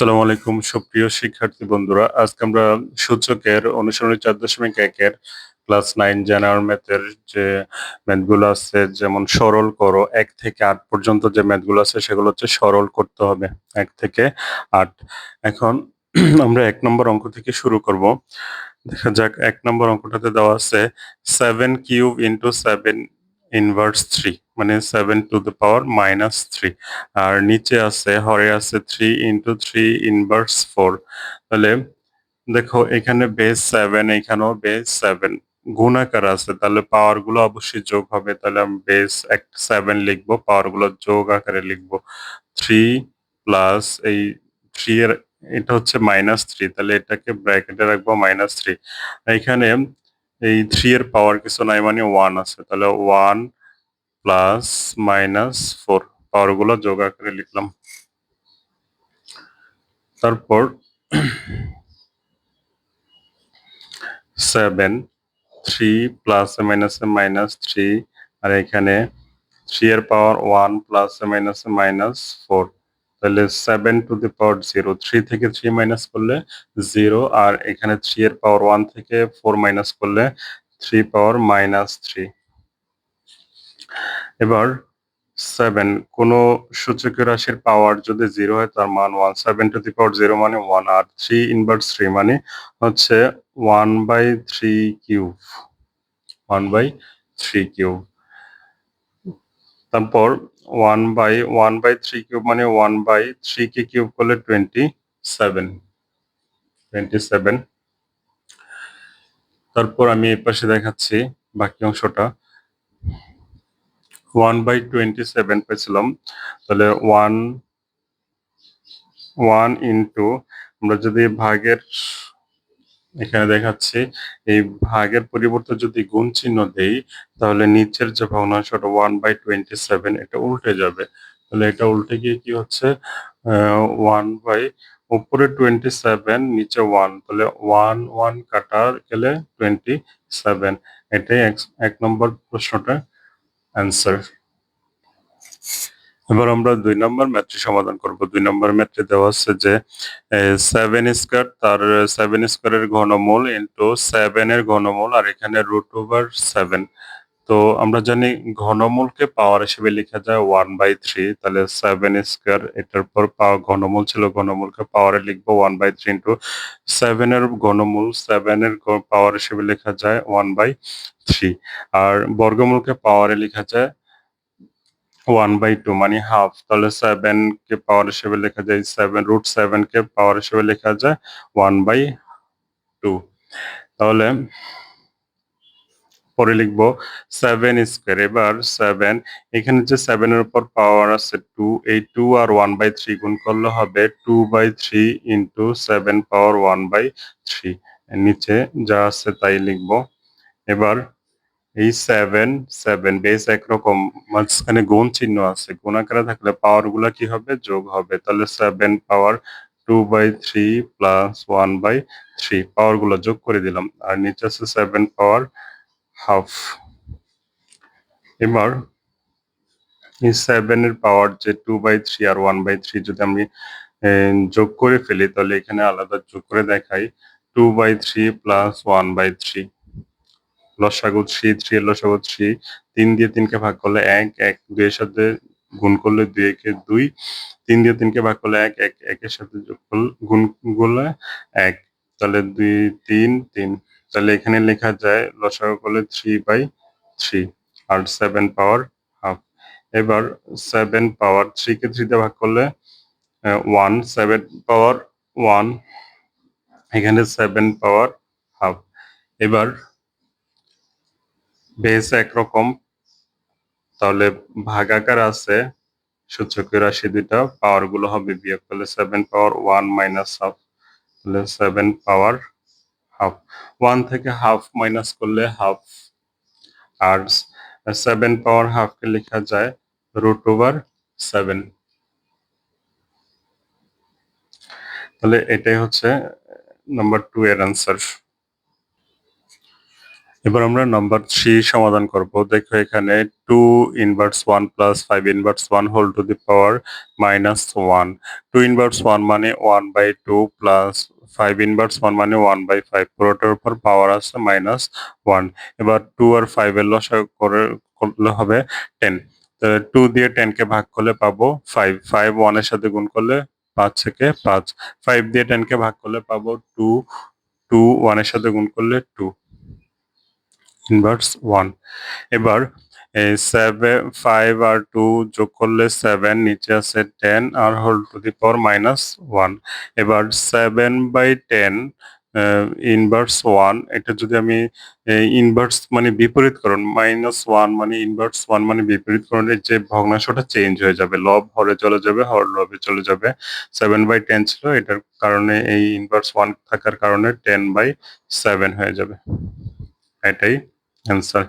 আসসালামু আলাইকুম, সুপ্রিয় শিক্ষার্থী বন্ধুরা। আজকে আমরা সূচকের অনুসরণী চার দশমিক একের ক্লাস নাইন জেনারেল ম্যাথের যে ম্যাথগুলো আছে, যেমন সরল করো, এক থেকে আট পর্যন্ত যে ম্যাথগুলো আছে, সেগুলো হচ্ছে সরল করতে হবে, এক থেকে আট। এখন আমরা এক নম্বর অঙ্ক থেকে শুরু করব। দেখা যাক, এক নম্বর অঙ্কটাতে দেওয়া আছে seven cube into seven inverse three মানে seven to the power minus three আর নিচে আছে, হরে আছে three into three inverse four তাহলে দেখো, এখানে বেস সেভেন এখানেও বেস সেভেন গুণাকার আছে, তাহলে পাওয়ারগুলো অবশ্যই যোগ হবে। তাহলে আমি বেস এক সেভেন লিখব পাওয়ারগুলো যোগ আকারে লিখব। থ্রি প্লাস এই থ্রি এর, এটা হচ্ছে মাইনাস থ্রি তাহলে এটাকে ব্র্যাকেটে রাখব মাইনাস থ্রি এখানে এই থ্রি এর পাওয়ার কিছু নাই মানে ওয়ান আছে। তাহলে ওয়ান প্লাস মাইনাস ফোর পাওয়ারগুলো যোগ আকারে লিখলাম। তারপর seven three plus minus minus three আর এখানে থ্রি এর power one plus minus minus four তাহলে seven to the power zero three থেকে থ্রি মাইনাস করলে জিরো আর এখানে থ্রি এর পাওয়ার ওয়ান থেকে ফোর মাইনাস করলে থ্রি পাওয়ার মাইনাস থ্রি এবার সেভেন কোন সূচকীয় রাশির পাওয়ার যদি জিরো হয়, তার মান one seven to the power zero মানে ওয়ান আর থ্রি ইনভার্স থ্রি মানে হচ্ছে one by three cube one by three cube তারপর one by one by three cube মানে ওয়ান বাই থ্রি কে কিউব করলে টোয়েন্টি সেভেন টোয়েন্টি সেভেন তারপর আমি এই পাশে দেখাচ্ছি বাকি অংশটা। ওয়ান বাই টোয়েন্টি সেভেন পেয়েছিলাম। তাহলে ওয়ান ওয়ান ইন্টু আমরা যদি ভাগের এখানে দেখাচ্ছি, এই ভাগের পরিবর্তে যদি গুণ চিহ্ন দেই, তাহলে নিচের যে ভগ্নাংশটা ওয়ান বাই টোয়েন্টি সেভেন এটা উল্টে যাবে। তাহলে এটা উল্টে গিয়ে কি হচ্ছে? ওয়ান বাই উপরে টোয়েন্টি সেভেন নিচে ওয়ান তাহলে ওয়ান ওয়ান কাটা গেলে টোয়েন্টি সেভেন এটাই এক নম্বর প্রশ্নটা অ্যান্সার এবার আমরা দুই নম্বর ম্যাথটি সমাধান করব। দুই নম্বর ম্যাথটি দেওয়া আছে যে সেভেন স্কোয়ার তার সেভেন স্কোয়ারের ঘনমূল ইন্টু সেভেন এর ঘনমূল আর এখানে রুট ওভার সেভেন তো আমরা জানি ঘনমূলকে পাওয়ার হিসেবে লেখা যায় ওয়ান বাই থ্রি তাহলে সেভেন স্কোয়ার এটার পর পাওয়ার ঘনমূল ছিল ঘনমূলকে পাওয়ারে লিখব one by three into seven এর ঘনমূল সেভেন এর পাওয়ার হিসেবে লেখা যায় ওয়ান বাই থ্রি আর বর্গমূলকে পাওয়ারে লেখা যায় ওয়ান বাই টু মানে হাফ তাহলে সেভেন কে পাওয়ার হিসেবে লেখা যায় সেভেন রুট সেভেন কে পাওয়ার হিসেবে লেখা যায় ওয়ান বাই টু তাহলে পরে লিখব সেভেন স্কোয়ার এবার সেভেন এখানে যে সেভেনের উপর পাওয়ার আছে টু এই টু আর ওয়ান বাই থ্রি গুণ করলে হবে two by three into seven power one by three নিচে যা আছে তাই লিখব। এবার এই সেভেন সেভেন বেস একরকম মাঝখানে গুণ চিহ্ন আছে। গুণ আকারে থাকলে পাওয়ারগুলা কি হবে? যোগ হবে। তাহলে seven power two by three plus one by three পাওয়ারগুলো যোগ করে দিলাম। আর নিচে আছে সেভেন পাওয়ার হাফ এবার এই সেভেন এর পাওয়ার যে টু বাই থ্রি আর ওয়ান বাই থ্রি যদি আমি যোগ করে ফেলি, তাহলে এখানে আলাদা যোগ করে দেখাই। Two by three plus one by three লসাগু থ্রি থ্রি এর লসাগু থ্রি তিন দিয়ে তিনকে ভাগ করলে এক এক দুইয়ের সাথে গুণ করলে দুই একে দুই। তিন দিয়ে তিনকে ভাগ করলে এক এক, একের সাথে যোগ করলে গুণ করলে এক। তাহলে দুই, তিন তিন। তাহলে এখানে লেখা যায় লসাগু করলে থ্রি বাই থ্রি আর সেভেন পাওয়ার হাফ এবার সেভেন পাওয়ার থ্রি কে থ্রিতে ভাগ করলে ওয়ান সেভেন পাওয়ার ওয়ান এখানে সেভেন পাওয়ার হাফ এবার বেস একরকম। তাহলে ভাগাকার আছে সূচকের রাশি দুইটা পাওয়ারগুলো হবে বিয়োগ করলে seven power one minus half তাহলে সেভেন পাওয়ার হাফ ওয়ান থেকে হাফ মাইনাস করলে হাফ আর সেভেন পাওয়ার হাফকে লেখা যায় রুট ওভার সেভেন তাহলে এটাই হচ্ছে নাম্বার টু এর আনসার এবার আমরা নাম্বার থ্রি সমাধান করব। দেখো এখানে two inverse one plus five inverse one whole to the power minus one two inverse one মানে one by two plus five inverse one মানে ওয়ান বাই ফাইভ পুরোটার উপর পাওয়ার আছে মাইনাস ওয়ান এবার টু আর ফাইভ এর লসাগু করে করলে হবে টেন টু দিয়ে টেন কে ভাগ করলে পাবো ফাইভ ফাইভ ওয়ানের সাথে গুণ করলে পাঁচ থেকে পাঁচ। ফাইভ দিয়ে টেন কে ভাগ করলে পাবো টু টু ওয়ানের সাথে গুণ করলে টু ইনভার্স ওয়ান এবার সেভেন ফাইভ আর টু যোগ করলে সেভেন নিচে আছে ten R whole to the power minus one এবার seven by ten inverse one এটা যদি আমি ইনভার্স মানে বিপরীতকরণ মাইনাস ওয়ান মানে ইনভার্স ওয়ান মানে বিপরীতকরণের যে ভগ্নাংশটা চেঞ্জ হয়ে যাবে লব হরে চলে যাবে হর লবে চলে যাবে। সেভেন বাই টেন ছিল, এটার কারণে এই ইনভার্স ওয়ান থাকার কারণে টেন বাই সেভেন হয়ে যাবে। এটাই অ্যান্সার